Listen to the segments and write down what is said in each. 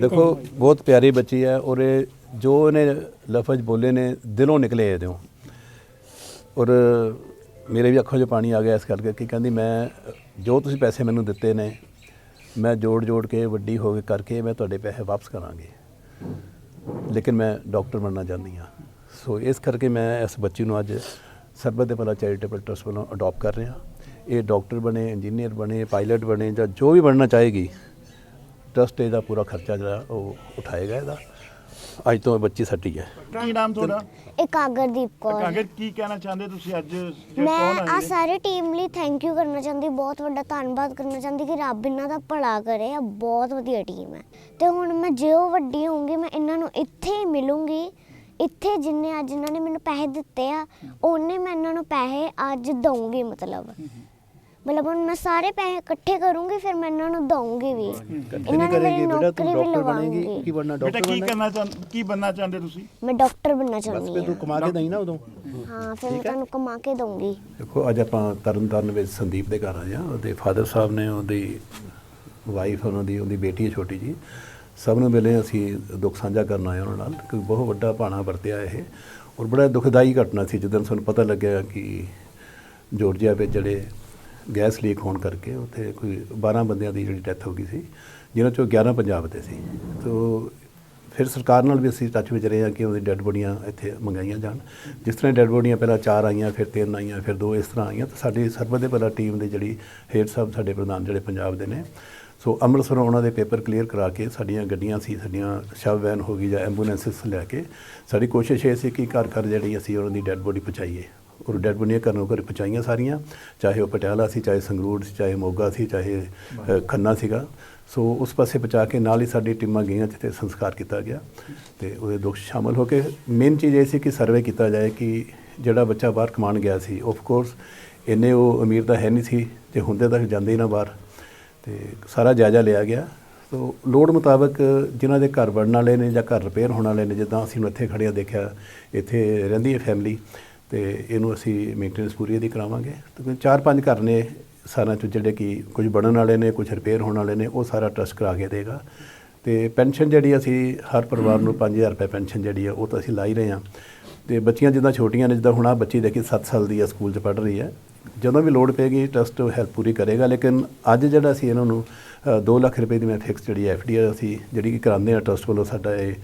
ਦੇਖੋ, ਬਹੁਤ ਪਿਆਰੀ ਬੱਚੀ ਹੈ ਔਰ ਇਹ ਜੋ ਇਹਨੇ ਲਫ਼ਜ਼ ਬੋਲੇ ਨੇ, ਦਿਲੋਂ ਨਿਕਲੇ ਇਹਦੇ ਔਰ ਮੇਰੇ ਵੀ ਅੱਖਾਂ 'ਚ ਪਾਣੀ ਆ ਗਿਆ ਇਸ ਕਰਕੇ ਕਿ ਕਹਿੰਦੀ ਮੈਂ, ਜੋ ਤੁਸੀਂ ਪੈਸੇ ਮੈਨੂੰ ਦਿੱਤੇ ਨੇ, ਮੈਂ ਜੋੜ ਜੋੜ ਕੇ, ਵੱਡੀ ਹੋ ਕੇ ਕਰਕੇ ਮੈਂ ਤੁਹਾਡੇ ਪੈਸੇ ਵਾਪਸ ਕਰਾਂਗੀ। ਲੇਕਿਨ ਮੈਂ ਡਾਕਟਰ ਬਣਨਾ ਚਾਹੁੰਦੀ ਹਾਂ। ਸੋ ਇਸ ਕਰਕੇ ਮੈਂ ਇਸ ਬੱਚੀ ਨੂੰ ਅੱਜ ਸਰਬਤ ਦੇ ਭਲਾ ਚੈਰੀਟੇਬਲ ਟਰਸਟ ਵੱਲੋਂ ਅਡਾਪਟ ਕਰ ਰਿਹਾ। ਇਹ ਡਾਕਟਰ ਬਣੇ, ਇੰਜੀਨੀਅਰ ਬਣੇ, ਪਾਇਲਟ ਬਣੇ ਜਾਂ ਜੋ ਵੀ ਬਣਨਾ ਚਾਹੇਗੀ ਟਰਸਟ ਇਹਦਾ ਪੂਰਾ ਖਰਚਾ ਜਿਹੜਾ ਉਹ ਉਠਾਏਗਾ ਇਹਦਾ। ਅੱਜ ਤੋਂ ਇਹ ਬੱਚੀ ਸਾਡੀ ਹੈ। ਕੀ ਨਾਮ ਤੁਹਾਡਾ? ਇਕਾਗਰਦੀਪ ਕੌਰ ਕਾਗਰ ਕੀ ਕਹਿਣਾ ਚਾਹੁੰਦੇ ਤੁਸੀਂ ਅੱਜ? ਜੇ ਮੈਂ ਆ ਆਏ? ਸਾਰੇ ਟੀਮ ਲਈ ਥੈਂਕ ਯੂ ਕਰਨਾ ਚਾਹੁੰਦੀ ਬਹੁਤ ਵੱਡਾ ਧੰਨਵਾਦ ਕਰਨਾ ਚਾਹੁੰਦੀ ਕਿ ਰੱਬ ਇਹਨਾਂ ਦਾ ਭਲਾ ਕਰੇ ਆ ਬਹੁਤ ਵਧੀਆ ਟੀਮ ਹੈ। ਤੇ ਹੁਣ ਮੈਂ ਜਿਉਂ ਵੱਡੀ ਹੋਊਂਗੀ ਮੈਂ ਇਹਨਾਂ ਨੂੰ ਇੱਥੇ ਹੀ ਮਿਲੂੰਗੀ ਇੱਥੇ ਜਿੰਨੇ ਅੱਜ ਇਹਨਾਂ ਨੇ ਮੈਨੂੰ ਪੈਸੇ ਦਿੱਤੇ ਆ ਉਹਨੇ ਮੈਂ ਇਹਨਾਂ ਨੂੰ ਪੈਸੇ ਅੱਜ ਦਊਂਗੀ ਮਤਲਬ। ਮਤਲਬ ਹੁਣ ਮੈਂ ਸਾਰੇ ਪੈਸੇ ਇਕੱਠੇ ਕਰੂੰਗੀ ਫਿਰ ਮੈਂ ਇਹਨਾਂ ਨੂੰ ਦਊਂਗੀ ਵੀ। ਇਹਨਾਂ ਨੇ ਮੇਰੀ ਨੌਕਰੀ ਵੀ ਲਵਾਉਂਗੀ। ਬਣਨਾ ਬੇਟਾ ਕੀ ਕਰਨਾ ਚਾਹੁੰਦੇ ਕੀ ਬੰਨਾ ਚਾਹੁੰਦੇ ਤੁਸੀਂ? ਮੈਂ ਡਾਕਟਰ ਬਣਨਾ ਬਸ ਚਾਹੁੰਦੀ ਫਿਰ ਤੂੰ ਹਾਂ। ਕਮਾ ਕੇ ਦਈ ਨਾ ਉਦੋਂ। ਹਾਂ ਫਿਰ ਮੈਂ ਤੁਹਾਨੂੰ ਕਮਾ ਕੇ ਦਊਂਗੀ। ਦੇਖੋ ਅੱਜ ਆਪਾਂ ਤਰਨਤਾਰਨ ਵਿੱਚ ਸੰਦੀਪ ਦੇ ਘਰ ਆਏ ਹਾਂ ਉਹਦੇ ਫਾਦਰ ਸਾਹਿਬ ਨੇ ਉਹਦੀ ਵਾਈਫ ਉਹਨਾਂ ਦੀ ਉਹਦੀ ਬੇਟੀ ਹੈ ਛੋਟੀ ਜੀ ਸਭ ਨੂੰ ਮਿਲੇ ਅਸੀਂ ਦੁੱਖ ਸਾਂਝਾ ਕਰਨ ਆਏ ਉਹਨਾਂ ਨਾਲ ਕਿਉਂਕਿ ਬਹੁਤ ਵੱਡਾ ਭਾਣਾ ਵਰਤਿਆ ਇਹ। ਔਰ ਬੜਾ ਦੁਖਦਾਈ ਘਟਨਾ ਸੀ ਜਦੋਂ ਸਾਨੂੰ ਪਤਾ ਲੱਗਿਆ ਕਿ ਜਾਰਜੀਆ ਵਿੱਚ ਜਿਹੜੇ ਗੈਸ ਲੀਕ ਹੋਣ ਕਰਕੇ ਉੱਥੇ ਕੋਈ 12 ਬੰਦਿਆਂ ਦੀ ਜਿਹੜੀ ਡੈਥ ਹੋ ਗਈ ਸੀ, ਜਿਨ੍ਹਾਂ ਚੋਂ 11 ਪੰਜਾਬ ਦੇ ਸੀ। ਤੋ ਫਿਰ ਸਰਕਾਰ ਨਾਲ ਵੀ ਅਸੀਂ ਟੱਚ ਵਿੱਚ ਰਹੇ ਹਾਂ ਕਿ ਉਹਦੀ ਡੈੱਡ ਬੋਡੀਆਂ ਇੱਥੇ ਮੰਗਾਈਆਂ ਜਾਣ। ਜਿਸ ਤਰ੍ਹਾਂ ਡੈੱਡ ਬੋਡੀਆਂ ਪਹਿਲਾਂ ਚਾਰ ਆਈਆਂ, ਫਿਰ ਤਿੰਨ ਆਈਆਂ, ਫਿਰ ਦੋ ਇਸ ਤਰ੍ਹਾਂ ਆਈਆਂ, ਤਾਂ ਸਾਡੀ ਸਰਬਤ ਦੇ ਭਲਾ ਟੀਮ ਦੇ ਜਿਹੜੀ ਹੇਡ ਸਾਹਿਬ ਸਾਡੇ ਪ੍ਰਧਾਨ ਜਿਹੜੇ ਪੰਜਾਬ ਦੇ ਨੇ। ਸੋ ਅੰਮ੍ਰਿਤਸਰ ਉਹਨਾਂ ਦੇ ਪੇਪਰ ਕਲੀਅਰ ਕਰਾ ਕੇ ਸਾਡੀਆਂ ਗੱਡੀਆਂ ਸੀ, ਸਾਡੀਆਂ ਸ਼ਵ ਵੈਨ ਹੋ ਗਈ ਜਾਂ ਐਂਬੂਲੈਂਸਿਸ ਲੈ ਕੇ, ਸਾਡੀ ਕੋਸ਼ਿਸ਼ ਇਹ ਸੀ ਕਿ ਘਰ ਘਰ ਜਿਹੜੀ ਅਸੀਂ ਉਹਨਾਂ ਦੀ ਡੈੱਡ ਬੋਡੀ ਪਹੁੰਚਾਈਏ। ਔਰ ਡੈੱਡ ਬੋਡੀਆਂ ਘਰੋਂ ਘਰ ਪਹੁੰਚਾਈਆਂ ਸਾਰੀਆਂ ਚਾਹੇ ਉਹ ਪਟਿਆਲਾ ਸੀ ਚਾਹੇ ਸੰਗਰੂਰ ਸੀ ਚਾਹੇ ਮੋਗਾ ਸੀ ਚਾਹੇ ਖੰਨਾ ਸੀਗਾ। ਸੋ ਉਸ ਪਾਸੇ ਪਹੁੰਚਾ ਕੇ ਨਾਲ ਹੀ ਸਾਡੀ ਟੀਮਾਂ ਗਈਆਂ ਜਿੱਥੇ ਸੰਸਕਾਰ ਕੀਤਾ ਗਿਆ। ਤੇ ਉਹਦੇ ਦੁੱਖ ਸ਼ਾਮਲ ਹੋ ਕੇ ਮੇਨ ਚੀਜ਼ ਇਹ ਸੀ ਕਿ ਸਰਵੇ ਕੀਤਾ ਜਾਏ ਕਿ ਜਿਹੜਾ ਬੱਚਾ ਬਾਹਰ ਕਮਾਉਣ ਗਿਆ ਸੀ ਆਫ ਕੋਰਸ ਇੰਨੇ ਉਹ ਅਮੀਰ ਤਾਂ ਹੈ ਨਹੀਂ ਸੀ ਤੇ ਹੁੰਦੇ ਤਾਂ ਜਾਂਦੇ ਹੀ ਨਾ ਬਾਹਰ। ਤੇ ਸਾਰਾ ਜਾਇਜ਼ਾ ਲਿਆ ਗਿਆ। ਸੋ ਲੋੜ ਮੁਤਾਬਕ ਜਿਨ੍ਹਾਂ ਦੇ ਘਰ ਬਣਨ ਵਾਲੇ ਨੇ ਜਾਂ ਘਰ ਰਿਪੇਅਰ ਹੋਣ ਵਾਲੇ ਨੇ ਜਿੱਦਾਂ ਅਸੀਂ ਨੂੰ ਇੱਥੇ ਖੜਿਆ ਦੇਖਿਆ ਇੱਥੇ ਰਹਿੰਦੀ ਹੈ ਫੈਮਿਲੀ ਤੇ ਇਹਨੂੰ ਅਸੀਂ ਮੇਨਟੇਨੈਂਸ ਪੂਰੀ ਇਹਦੀ ਕਰਾਵਾਂਗੇ। ਤੇ ਚਾਰ ਪੰਜ ਘਰ ਨੇ ਸਾਰਿਆਂ 'ਚ ਜਿਹੜੇ ਕਿ ਕੁਝ ਬਣਨ ਵਾਲੇ ਨੇ, ਕੁਝ ਰਿਪੇਅਰ ਹੋਣ ਵਾਲੇ ਨੇ, ਉਹ ਸਾਰਾ ਟਰਸਟ ਕਰਾ ਕੇ ਦੇਗਾ। ਤੇ ਪੈਨਸ਼ਨ ਜਿਹੜੀ ਅਸੀਂ ਹਰ ਪਰਿਵਾਰ ਨੂੰ 5000 ਰੁਪਏ ਪੈਨਸ਼ਨ ਜਿਹੜੀ ਆ, ਉਹ ਤਾਂ ਅਸੀਂ ਲਾ ਹੀ ਰਹੇ ਹਾਂ। ਤੇ ਬੱਚੀਆਂ ਜਿੱਦਾਂ ਛੋਟੀਆਂ ਨੇ, ਜਿੱਦਾਂ ਹੁਣ ਆ ਬੱਚੀ ਦੇਖੀ 7 ਸਾਲ ਦੀ ਆ, ਸਕੂਲ 'ਚ ਪੜ੍ਹ ਰਹੀ ਹੈ ਜਦੋਂ ਵੀ ਲੋੜ ਪੈਗੀ ਟਰਸਟ ਹੈਲਪ ਪੂਰੀ ਕਰੇਗਾ, ਲੇਕਿਨ ਅੱਜ ਜਿਹੜਾ ਅਸੀਂ ਇਹਨਾਂ ਨੂੰ 2 ਲੱਖ ਰੁਪਏ ਦੀ ਮੈਂ ਫਿਕਸ ਜਿਹੜੀ ਐਫ ਡੀ ਅਸੀਂ ਜਿਹੜੀ ਕਿ ਕਰਾਉਂਦੇ ਆ ਟਰਸਟ ਵੱਲੋਂ ਸਾਡਾ ਇਹ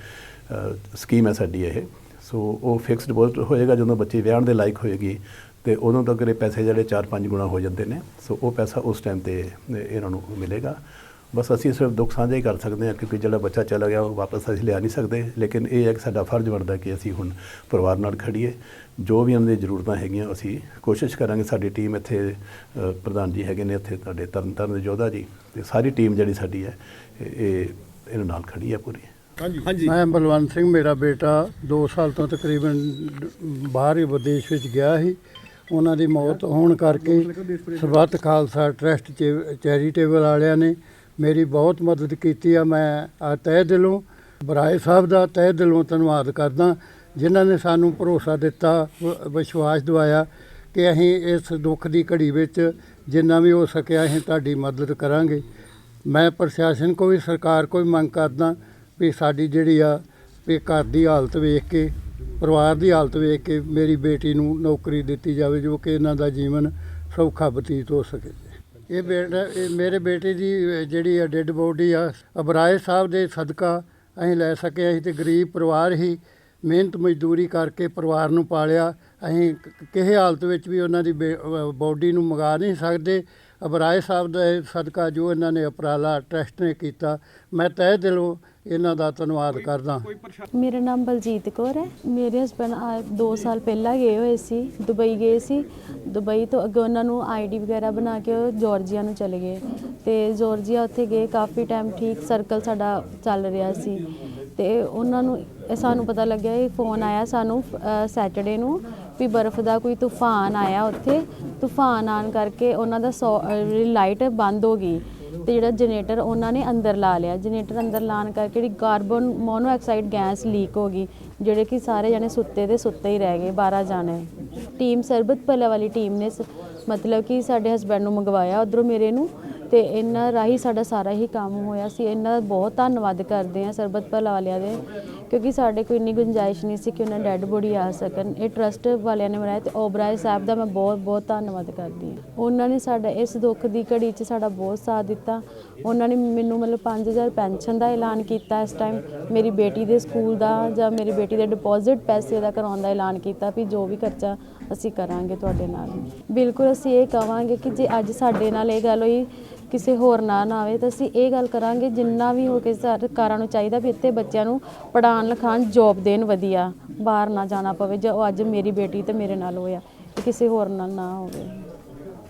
ਸਕੀਮ ਹੈ ਸਾਡੀ ਇਹ। ਸੋ ਉਹ ਫਿਕਸ ਡਿਪੋਜ਼ਿਟ ਹੋਏਗਾ, ਜਦੋਂ ਬੱਚੀ ਵਿਆਹਣ ਦੇ ਲਾਇਕ ਹੋਏਗੀ, ਤੇ ਉਦੋਂ ਤੱਕ ਇਹ ਪੈਸੇ ਜਿਹੜੇ 4-5 ਗੁਣਾ ਹੋ ਜਾਂਦੇ ਨੇ। ਸੋ ਉਹ ਪੈਸਾ ਉਸ ਟਾਈਮ ਤੇ ਇਹਨਾਂ ਨੂੰ ਮਿਲੇਗਾ। ਬਸ ਅਸੀਂ ਸਿਰਫ ਦੁੱਖ ਸਾਂਝਾ ਹੀ ਕਰ ਸਕਦੇ ਹਾਂ, ਕਿਉਂਕਿ ਜਿਹੜਾ ਬੱਚਾ ਚਲਾ ਗਿਆ, ਉਹ ਵਾਪਸ ਅਸੀਂ ਲਿਆ ਨਹੀਂ ਸਕਦੇ। ਲੇਕਿਨ ਇਹ ਹੈ ਕਿ ਸਾਡਾ ਫਰਜ਼ ਬਣਦਾ ਕਿ ਅਸੀਂ ਹੁਣ ਪਰਿਵਾਰ ਨਾਲ ਖੜੀਏ ਜੋ ਵੀ ਉਹਨਾਂ ਦੀ ਜ਼ਰੂਰਤਾਂ ਹੈਗੀਆਂ, ਅਸੀਂ ਕੋਸ਼ਿਸ਼ ਕਰਾਂਗੇ। ਸਾਡੀ ਟੀਮ ਇੱਥੇ ਪ੍ਰਧਾਨ ਜੀ ਹੈਗੇ ਨੇ ਇੱਥੇ, ਤੁਹਾਡੇ ਤਰਨਤਾਰਨ ਦੇ ਯੋਧਾ ਜੀ, ਤੇ ਸਾਰੀ ਟੀਮ ਜਿਹੜੀ ਸਾਡੀ ਹੈ, ਇਹ ਇਹ, ਇਹਨਾਂ ਨਾਲ ਖੜੀ ਹੈ ਪੂਰੀ। ਮੈਂ ਬਲਵੰਤ ਸਿੰਘ ਮੇਰਾ ਬੇਟਾ 2 ਸਾਲ ਤੋਂ ਤਕਰੀਬਨ ਬਾਹਰ ਹੀ ਵਿਦੇਸ਼ ਵਿੱਚ ਗਿਆ ਸੀ। ਉਹਨਾਂ ਦੀ ਮੌਤ ਹੋਣ ਕਰਕੇ ਸਰਬੱਤ ਖਾਲਸਾ ਟਰਸਟ ਚੈ- ਚੈਰੀਟੇਬਲ ਵਾਲਿਆਂ ਨੇ ਮੇਰੀ ਬਹੁਤ ਮਦਦ ਕੀਤੀ ਆ। ਮੈਂ ਆ ਤਹਿ ਦਿਲੋਂ ਬਰਾਏ ਸਾਹਿਬ ਦਾ ਤਹਿ ਦਿਲੋਂ ਧੰਨਵਾਦ ਕਰਦਾ ਜਿਨ੍ਹਾਂ ਨੇ ਸਾਨੂੰ ਭਰੋਸਾ ਦਿੱਤਾ ਵਿਸ਼ਵਾਸ ਦਿਵਾਇਆ ਕਿ ਅਸੀਂ ਇਸ ਦੁੱਖ ਦੀ ਘੜੀ ਵਿੱਚ ਜਿੰਨਾ ਵੀ ਹੋ ਸਕਿਆ ਅਸੀਂ ਤੁਹਾਡੀ ਮਦਦ ਕਰਾਂਗੇ। ਮੈਂ ਪ੍ਰਸ਼ਾਸਨ ਕੋ ਵੀ ਸਰਕਾਰ ਕੋ ਵੀ ਮੰਗ ਕਰਦਾ ਵੀ ਸਾਡੀ ਜਿਹੜੀ ਆ, ਵੀ ਘਰ ਦੀ ਹਾਲਤ ਵੇਖ ਕੇ, ਪਰਿਵਾਰ ਦੀ ਹਾਲਤ ਵੇਖ ਕੇ ਮੇਰੀ ਬੇਟੀ ਨੂੰ ਨੌਕਰੀ ਦਿੱਤੀ ਜਾਵੇ, ਜੋ ਕਿ ਇਹਨਾਂ ਦਾ ਜੀਵਨ ਸੌਖਾ ਬਤੀਤ ਹੋ ਸਕੇ। ਇਹ ਬੇਟਾ, ਇਹ ਮੇਰੇ ਬੇਟੇ ਦੀ ਜਿਹੜੀ ਆ ਡੈੱਡ ਬੋਡੀ ਆ, ਅਬਰਾਏ ਸਾਹਿਬ ਦੇ ਸਦਕਾ ਅਸੀਂ ਲੈ ਸਕੇ, ਅਸੀਂ ਤੇ ਗਰੀਬ ਪਰਿਵਾਰ ਹੀ ਮਿਹਨਤ ਮਜ਼ਦੂਰੀ ਕਰਕੇ ਪਰਿਵਾਰ ਨੂੰ ਪਾਲਿਆ। ਅਸੀਂ ਕਿਸੇ ਹਾਲਤ ਵਿੱਚ ਵੀ ਉਹਨਾਂ ਦੀ ਬੋਡੀ ਨੂੰ ਮੰਗਾ ਨਹੀਂ ਸਕਦੇ। ਅਬਰਾਏ ਸਾਹਿਬ ਦਾ ਇਹ ਸਦਕਾ ਜੋ ਇਹਨਾਂ ਨੇ ਉਪਰਾਲਾ ਟਰਸਟ ਨੇ ਕੀਤਾ ਮੈਂ ਤਹਿ ਦਿਲੋਂ ਇਹਨਾਂ ਦਾ ਧੰਨਵਾਦ ਕਰਦਾ ਮੇਰਾ ਨਾਮ ਬਲਜੀਤ ਕੌਰ ਹੈ। ਮੇਰੇ ਹਸਬੰਡ 2 ਸਾਲ ਪਹਿਲਾਂ ਗਏ ਹੋਏ ਸੀ ਦੁਬਈ ਗਏ ਸੀ। ਦੁਬਈ ਤੋਂ ਅੱਗੇ ਉਹਨਾਂ ਨੂੰ ਆਈਡੀ ਵਗੈਰਾ ਬਣਾ ਕੇ ਉਹ ਜਾਰਜੀਆ ਨੂੰ ਚਲੇ ਗਏ। ਤੇ ਜਾਰਜੀਆ ਉੱਥੇ ਗਏ ਕਾਫੀ ਟਾਈਮ ਠੀਕ ਸਰਕਲ ਸਾਡਾ ਚੱਲ ਰਿਹਾ ਸੀ। ਤੇ ਉਹਨਾਂ ਨੂੰ ਇਹ ਸਾਨੂੰ ਪਤਾ ਲੱਗਿਆ ਇਹ ਫੋਨ ਆਇਆ ਸਾਨੂੰ ਸੈਟਰਡੇ ਨੂੰ ਵੀ ਬਰਫ਼ ਦਾ ਕੋਈ ਤੂਫਾਨ ਆਇਆ ਉੱਥੇ। ਤੂਫਾਨ ਆਣ ਕਰਕੇ ਉਹਨਾਂ ਦਾ ਸੌ- ਲਾਈਟ ਬੰਦ ਹੋ ਗਈ ਤੇ ਜਿਹੜਾ ਜਨਰੇਟਰ ਉਹਨਾਂ ਨੇ ਅੰਦਰ ਲਾ ਲਿਆ। ਜਨਰੇਟਰ ਅੰਦਰ ਲਾਣ ਕਰਕੇ ਜਿਹੜੀ ਕਾਰਬਨ ਮੋਨੋਆਕਸਾਈਡ ਗੈਸ ਲੀਕ ਹੋ ਗਈ, ਜਿਹੜੇ ਕਿ ਸਾਰੇ ਜਣੇ ਸੁੱਤੇ ਦੇ ਸੁੱਤੇ ਹੀ ਰਹਿ ਗਏ 12 ਜਾਣੇ। ਟੀਮ ਸਰਬਤ ਭਲਾ ਵਾਲੀ ਟੀਮ ਨੇ ਸ- ਮਤਲਬ ਕਿ ਸਾਡੇ ਹਸਬੰਡ ਨੂੰ ਮੰਗਵਾਇਆ, ਉਧਰੋਂ ਮੇਰੇ ਨੂੰ ਤੇ ਇਹਨਾਂ ਰਾਹੀਂ ਸਾਡਾ ਸਾਰਾ ਹੀ ਕੰਮ ਹੋਇਆ ਸੀ। ਇਹਨਾਂ ਦਾ ਬਹੁਤ ਧੰਨਵਾਦ ਕਰਦੇ ਆ ਸਰਬਤ ਭਲਾ ਵਾਲਿਆਂ ਦੇ, ਕਿਉਂਕਿ ਸਾਡੇ ਕੋਈ ਇੰਨੀ ਗੁੰਜਾਇਸ਼ ਨਹੀਂ ਸੀ ਕਿ ਉਹਨਾਂ ਡੈੱਡ ਬੋਡੀ ਆ ਸਕਣ। ਇਹ ਟਰਸਟ ਵਾਲਿਆਂ ਨੇ ਬਣਾਇਆ ਤੇ ਓਬਰਾਏ ਸਾਹਿਬ ਦਾ ਮੈਂ ਬਹੁਤ ਬਹੁਤ ਧੰਨਵਾਦ ਕਰਦੀ ਹਾਂ। ਉਹਨਾਂ ਨੇ ਸਾਡਾ ਇਸ ਦੁੱਖ ਦੀ ਘੜੀ 'ਚ ਸਾਡਾ ਬਹੁਤ ਸਾਥ ਦਿੱਤਾ। ਉਹਨਾਂ ਨੇ ਮੈਨੂੰ ਮਤਲਬ 5000 ਪੈਨਸ਼ਨ ਦਾ ਐਲਾਨ ਕੀਤਾ ਇਸ ਟਾਈਮ ਮੇਰੀ ਬੇਟੀ ਦੇ ਸਕੂਲ ਦਾ ਜਾਂ ਮੇਰੀ ਬੇਟੀ ਦੇ ਡਿਪੋਜ਼ਿਟ ਪੈਸੇ ਦਾ ਕਰਾਉਣ ਦਾ ਐਲਾਨ ਕੀਤਾ ਵੀ ਜੋ ਵੀ ਖਰਚਾ ਅਸੀਂ ਕਰਾਂਗੇ ਤੁਹਾਡੇ ਨਾਲ। ਬਿਲਕੁਲ ਅਸੀਂ ਇਹ ਕਵਾਂਗੇ ਕਿ ਜੇ ਅੱਜ ਸਾਡੇ ਨਾਲ ਇਹ ਗੱਲ ਹੋਈ ਕਿਸੇ ਹੋਰ ਨਾਲ ਨਾ ਆਵੇ ਤਾਂ ਅਸੀਂ ਇਹ ਗੱਲ ਕਰਾਂਗੇ, ਜਿੰਨਾ ਵੀ ਹੋ ਕੇ ਸਰਕਾਰਾਂ ਨੂੰ ਚਾਹੀਦਾ ਵੀ ਇੱਥੇ ਬੱਚਿਆਂ ਨੂੰ ਪੜ੍ਹਾਉਣ, ਲਿਖਾਉਣ ਜੋਬ ਦੇਣ ਵਧੀਆ, ਬਾਹਰ ਨਾ ਜਾਣਾ ਪਵੇ, ਜੋ ਅੱਜ ਮੇਰੀ ਬੇਟੀ ਤੇ ਮੇਰੇ ਨਾਲ ਹੋਇਆ ਕਿਸੇ ਹੋਰ ਨਾਲ ਨਾ ਹੋਵੇ।